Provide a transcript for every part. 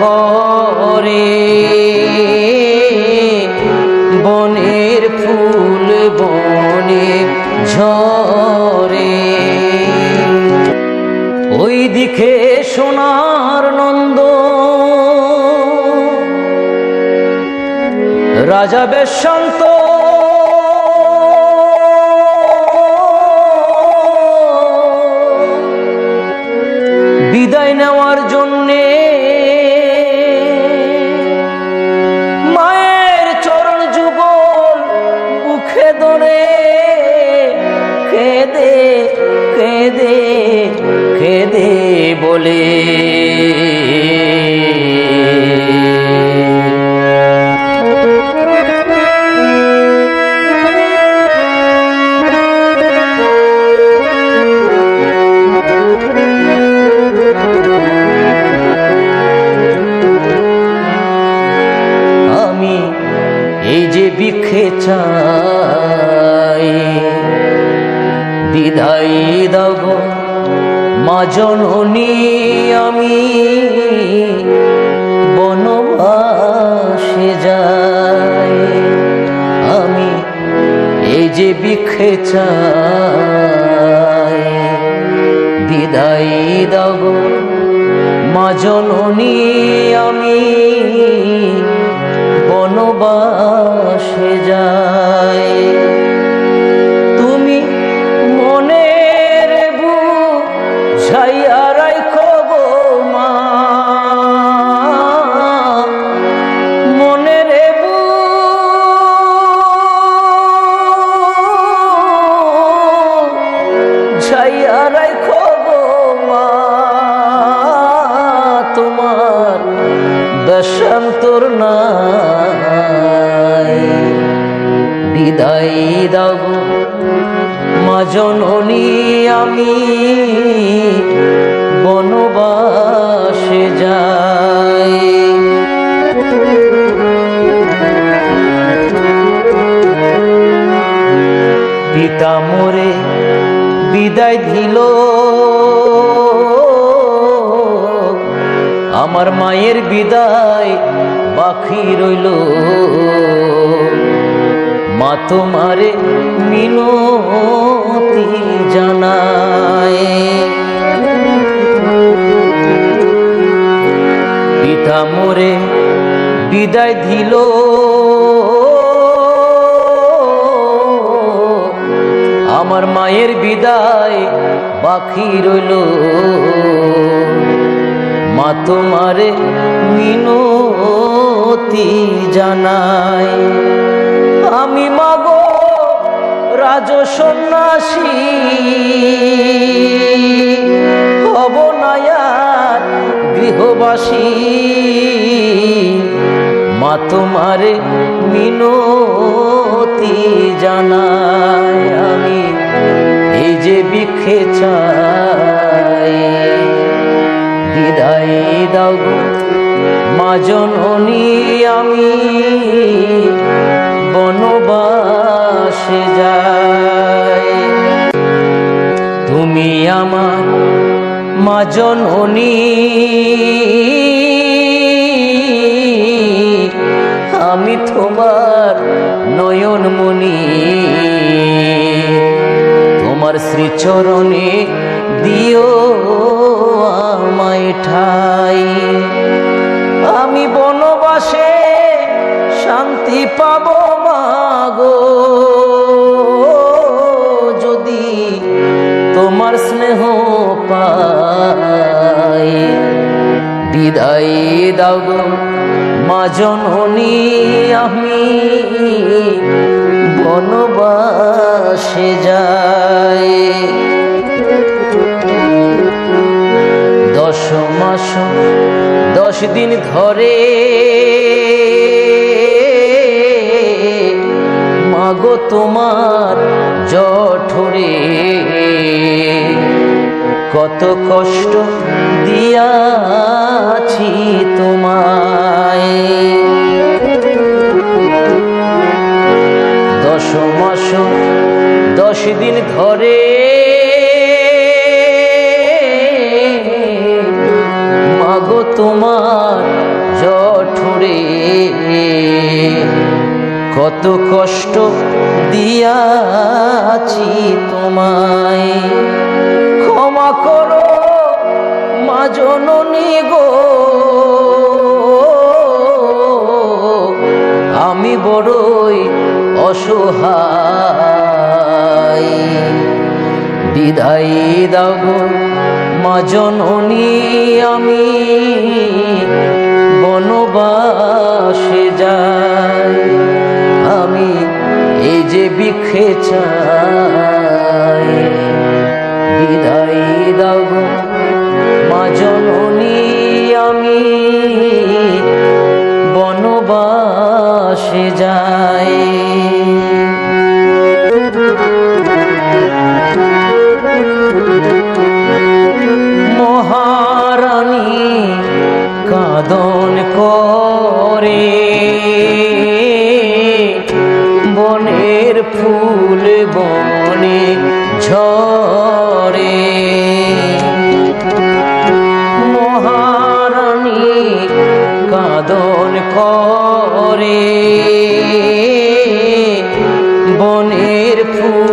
করে। বনের ফুল বনে ঝরে। ওই দিকে সোনার নন্দ। রাজা বেশান্ত জননী আমি বনবাসে যাই। আমি এই যে বিখে চাই। বিদায় দাও গো মা জননী আমি বনবাসে যাই। বিদায় দিল। আমার মায়ের বিদায় বাকি রইল। মা তোমারে মিনতি জানায়। পিতা মোরে বিদায় দিল। আমার মায়ের বিদায় বাকি রইল। মা তোমারে মিনতি জানাই। আমি মাগো রাজ সন্ন্যাসী। হব নায়ার গৃহবাসী। মা তোমারে মিনতি এই যে বিখে বিদায় দাও গো মা আমি বনবাসে যাই। তুমি আমার মা জননী, আমি তোমার নয়নমণি। তোমার শ্রীচরণে দিও আমায় ঠাই। আমি বনবাসে শান্তি পাব মাগো। যদি তোমার স্নেহ পাই, বিদায় দাও মা জননী, আমি বনবাসে যায়। দশ মাস দশ দিন ধরে মাগো তোমার জঠরে কত কষ্ট দিয়াছি তোমায়। মাস দশ দিন ধরে মাগো তোমার জঠুরে কত কষ্ট দিয়াছি তোমায়। ক্ষমা করো মা গো। আমি বড়ই অসহায়। বিদায় দাও গো মা জননী আমি, বনবাসে যাই। আমি এই যে বিখে চাই। বিদায় দাও গো মা জননী আমি, বনবাসে যাই। মহারানী কাদন করে। বনের ফুল বনে ঝরে। মহারানী কাদন করে। বনের ফুল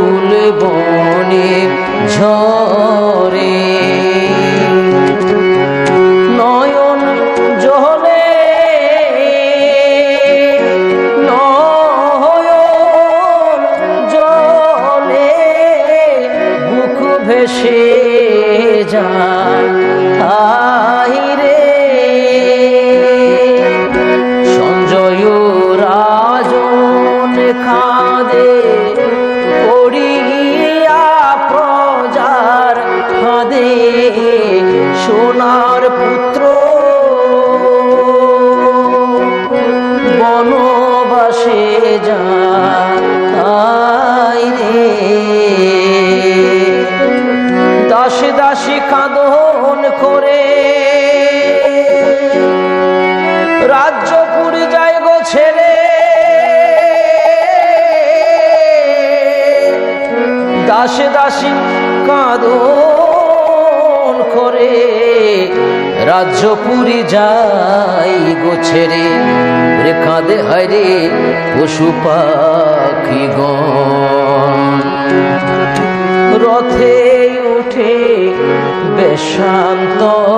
খাদে পড়িয়া প্রজার খাদে সোনার পুত্র। বনবাসে যাই রে। দাসে দাসে কাঁদন রাজ্যপুরি যাই গোছেরে রে কাঁদে হায় রে পশু পাখি রথে উঠে বেশান্তরে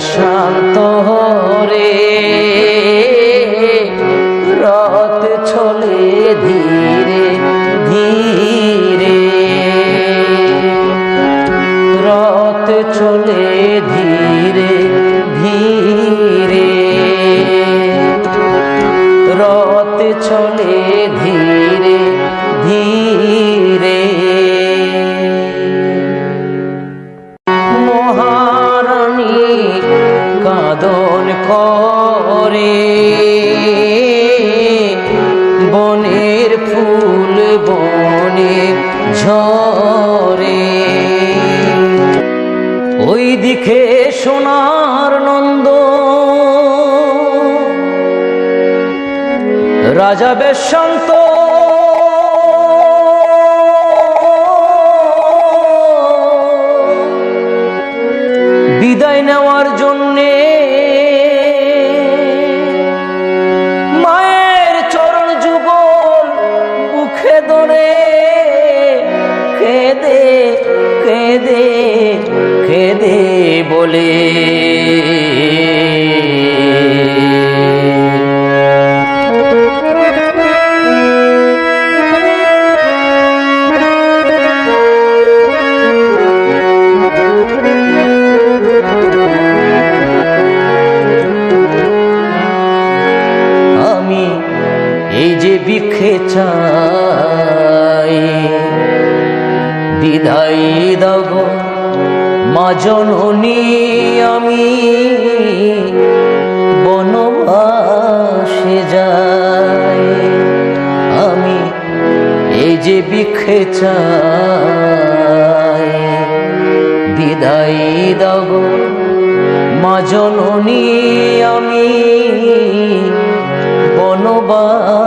বেশান্ত রে রথ চলে ধীরে ধীরে। রথ চলে ধীরে ধীরে। রথ চলে ধীরে ধীরে। কাদন বনের ফুল বনে ঝরে। ওই দিকে সোনার নন্দ। রাজা বেশান্ত মুখে খেদে খেদে খেদে বলে বিখে চাই। বিদায় দেব মাজননী আমি বনবাসে যাই। আমি এই যে বিখে চাই। বিদায় দেব মাজননী আমি বনবাস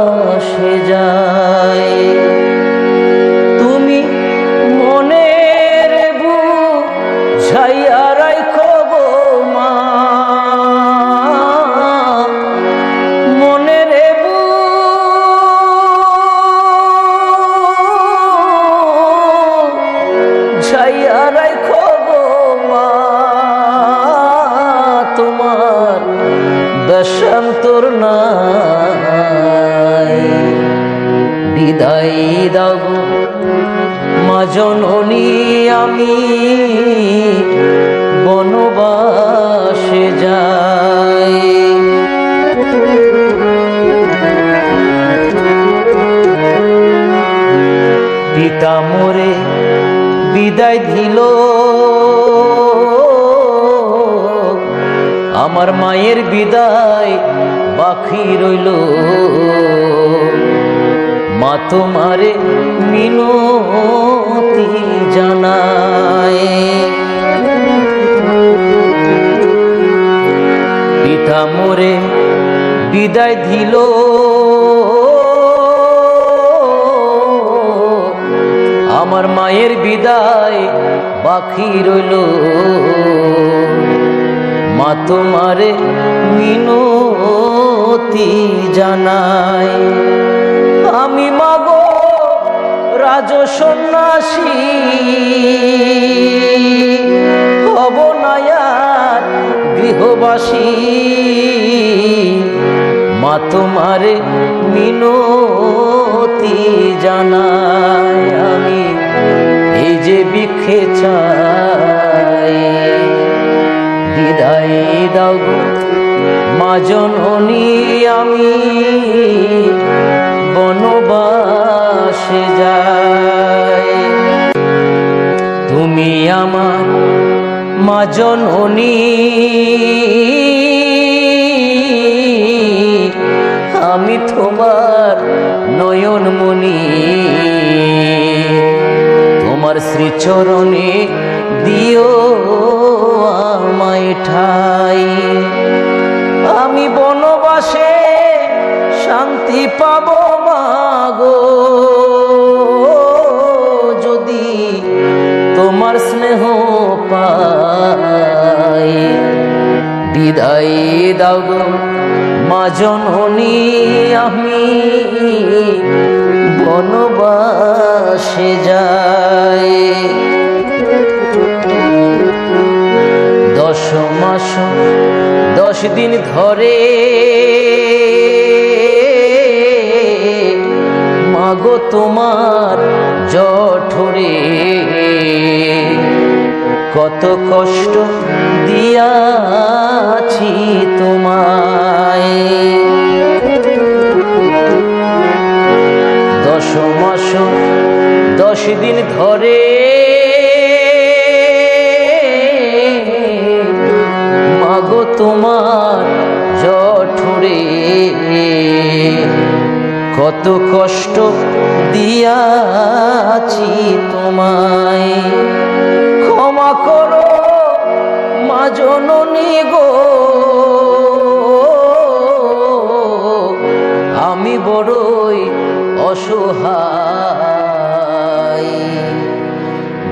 নাই। বিদায় মা জননী আমি বনবাসে যাই। পিতা মোরে বিদায় দিল। আমার মায়ের বিদায় বাকি রইল। মা তোমারে মিনতি জানায়। পিতা মোরে বিদায় দিল। আমার মায়ের বিদায় বাকি রইল। মা তোমারে মিনতি জানায় আমি মাগো রাজ সন্ন্যাসী। হব নায়ার গৃহবাসী। মা তোমারে মিনতি জানাই। আমি এই যে বিখে চাই। বিদায় দাও গো মা আমি বনবাসে যাই। তুমি আমার মা জননী। আমি তোমার নয়নমণি তোমার শ্রীচরণে দিও আমায় ঠাই। আমি বনবাসে শান্তি পাব মাগো। যদি তোমার স্নেহ পাই, বিদায় দাও গো মা জননী, আমি বনবাসে যাই। দশ মাস, দশ দিন ধরে। মাগো তোমার জঠরে। কত কষ্ট দিয়াছি তোমায়। দশ মাস, দশ দিন ধরে কত কষ্ট দিয়াছি তোমায়। ক্ষমা করো মা জননী গো। আমি বড়ই অসহায়।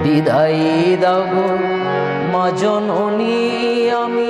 বিদায় দাও মা আমি